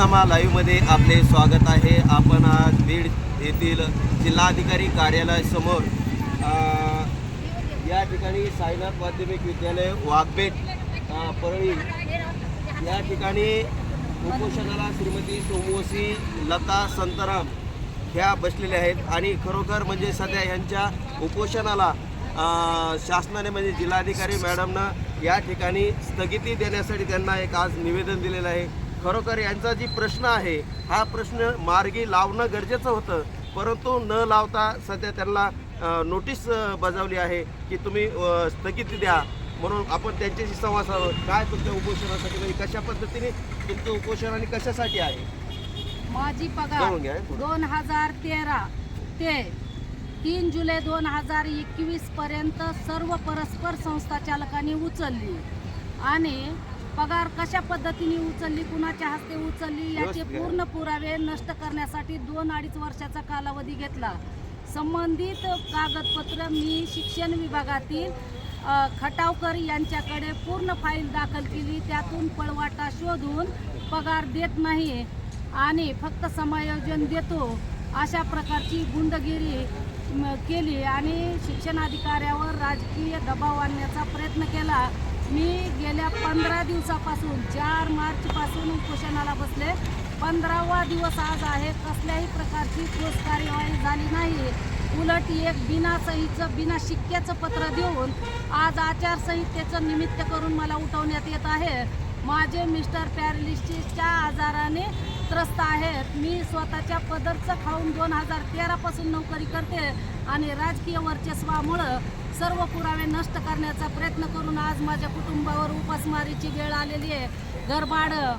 विकासनामा लाईव्हमध्ये आपले स्वागत आहे. आपण आज बीड येथील जिल्हाधिकारी कार्यालयासमोर या ठिकाणी साईनाथ माध्यमिक विद्यालय वाघबेट परळी या ठिकाणी उपोषणाला श्रीमती सोमवसी लता संतराम ह्या बसलेल्या आहेत. आणि खरोखर म्हणजे सध्या ह्यांच्या उपोषणाला शासनाने म्हणजे जिल्हाधिकारी मॅडमनं या ठिकाणी स्थगिती देण्यासाठी त्यांना एक आज निवेदन दिलेलं आहे. खरोखर यांचा जी प्रश्न आहे हा प्रश्न मार्गी लावणं गरजेचं होतं परंतु न लावता सध्या त्यांना नोटीस बजावली आहे की तुम्ही स्थगिती द्या म्हणून आपण त्यांच्याशी संवाद साधावा. काय तुमच्या उपोषणासाठी म्हणजे कशा पद्धतीने तुमचं उपोषण आणि कशासाठी आहे माझी पगार. दोन हजार तेरा ते तीन जुलै दोन हजार एकवीस पर्यंत सर्व परस्पर संस्था चालकांनी उचलली आणि पगार कशा पद्धतीने उचलली कुणाच्या हस्ते उचलली याचे. पूर्ण पुरावे नष्ट करण्यासाठी दोन अडीच वर्षाचा कालावधी घेतला. संबंधित कागदपत्र मी शिक्षण विभागातील खटावकर यांच्याकडे पूर्ण फाईल दाखल केली. त्यातून पळवाटा शोधून पगार देत नाही आणि फक्त समायोजन देतो अशा प्रकारची गुंडगिरी केली आणि शिक्षण अधिकाऱ्यावर राजकीय दबाव आणण्याचा प्रयत्न केला. मी गेल्या पंधरा दिवसापासून चार मार्चपासून उपोषणाला बसले. पंधरावा दिवस आज आहे कसल्याही प्रकारची ठोस कार्यवाही झाली नाही उलट एक बिना सहीचं बिना शिक्क्याचं पत्र देऊन आज आचारसंहितेचं निमित्त करून मला उठवण्यात येत आहे. माझे मिस्टर पॅरालिस्टिसच्या आजाराने त्रस्त आहेत. मी स्वतःच्या पदरचं खाऊन दोन हजार तेरापासून नोकरी करते आणि राजकीय वर्चस्वामुळं सर्व पुरावे नष्ट करण्याचा प्रयत्न करून आज माझ्या कुटुंबावर उपासमारीची वेळ आलेली आहे. घरभाडं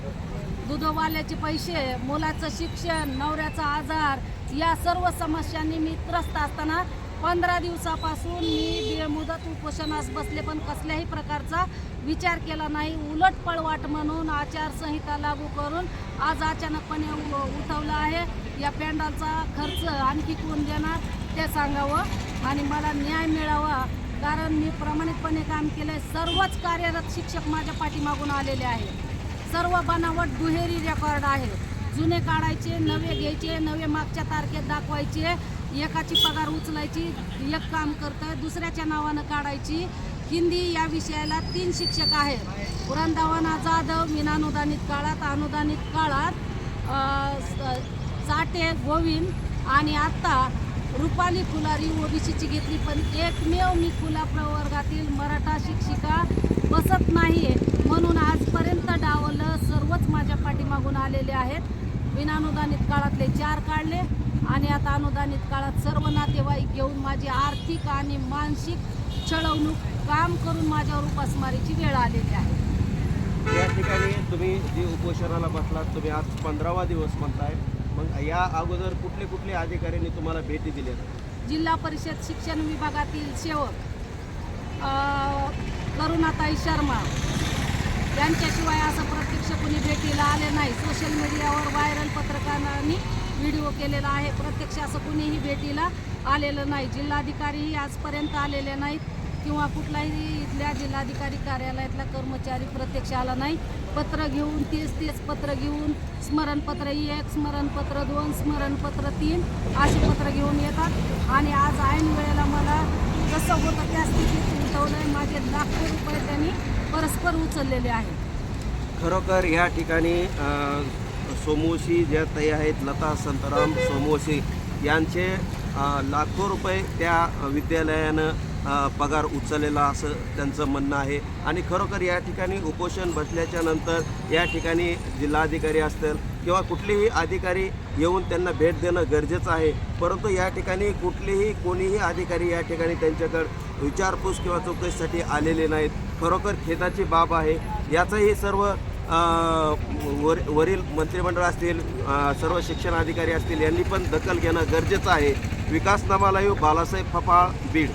दुधवाल्याचे पैसे मुलाचं शिक्षण नवऱ्याचा आजार या सर्व समस्यांनी मी त्रस्त असताना पंधरा दिवसापासून मी बेमुदत उपोषणास बसले पण कसल्याही प्रकारचा विचार केला नाही. उलट पळवाट म्हणून आचारसंहिता लागू करून आज अचानकपणे उ- उठवलं आहे. या पॅन्डालचा खर्च आणखी कोण देणार? ते सांगावं आणि मला न्याय मिळावा. कारण मी प्रामाणिकपणे काम केलंय. सर्वच कार्यरत शिक्षक माझ्या पाठीमागून आलेले आहे सर्व बनावट दुहेरी रेकॉर्ड आहे. जुने काढायचे नवे घ्यायचे नवे मागच्या तारखेत दाखवायचे. एकाची पगार उचलायची एक काम करतं दुसऱ्याच्या नावानं काढायची. हिंदी या विषयाला तीन शिक्षक आहेत. पुरांदावाना जाधव विनानुदानित काळात अनुदानित काळात स- साठे गोविंद आणि आत्ता रुपाली फुलारी ओबीसीची घेतली पण एकमेव मी खुला प्रवर्गातील मराठा शिक्षिका बसत नाही आहे म्हणून आजपर्यंत डावलं सर्वच माझ्या पाठीमागून आलेले आहेत. विनानुदानित काळातले चार काढले आणि आता अनुदानित काळात सर्व नातेवाईक घेऊन माझी आर्थिक आणि मानसिक छळवणूक काम करून माझ्यावर उपासमारीची वेळ आलेली आहे. या ठिकाणी तुम्ही जी उपोषणाला बसलात तुम्ही आज पंधरावा दिवस म्हणताय. मग या अगोदर कुठले कुठले अधिकाऱ्यांनी तुम्हाला भेटी दिल्या जिल्हा परिषद शिक्षण विभागातील सेवक अ, करुणाताई शर्मा यांच्याशिवाय असं प्रत्यक्ष कुणी भेटीला आले नाही. सोशल मीडियावर व्हायरल पत्रकारांनी व्हिडिओ केलेला आहे. प्रत्यक्ष असं कुणीही भेटीला आलेलं नाही. जिल्हाधिकारीही आजपर्यंत आलेले नाहीत. किंवा कुठलाही इथल्या जिल्हाधिकारी कार्यालयातला कर्मचारी प्रत्यक्ष आला नाही पत्र घेऊन तेच तेच पत्र घेऊन स्मरणपत्र एक स्मरणपत्र दोन स्मरणपत्र तीन असे पत्र घेऊन येतात. आणि आज ऐन वेळेला मला कसं होतं त्या स्थितीत उठवलंय माझे लाखो रुपये त्यांनी परस्पर उचललेले आहेत. खरोखर या ठिकाणी सोमोशी ज्या ताई आहेत लता संतराम सोमोशी यांचे लाखो रुपये त्या विद्यालयानं पगार उचललेला असं त्यांचं म्हणणं आहे. आणि खरोखर या ठिकाणी उपोषण बसल्याच्या नंतर या ठिकाणी जिल्हाधिकारी असतील किंवा कुठलेही अधिकारी येऊन त्यांना भेट देणं गरजेचं आहे. परंतु या ठिकाणी कुठलेही कोणीही अधिकारी या ठिकाणी त्यांच्याकडं विचारपूस किंवा चौकशीसाठी आलेले नाहीत. खरोखर खेदाची बाब आहे. याचंही सर्व वर वरील मंत्रिमंडळ असतील सर्व शिक्षण अधिकारी असतील यांनी पण दखल घेणं गरजेचं आहे. विकासनामालायू बालासाहेब फफाळ बीड.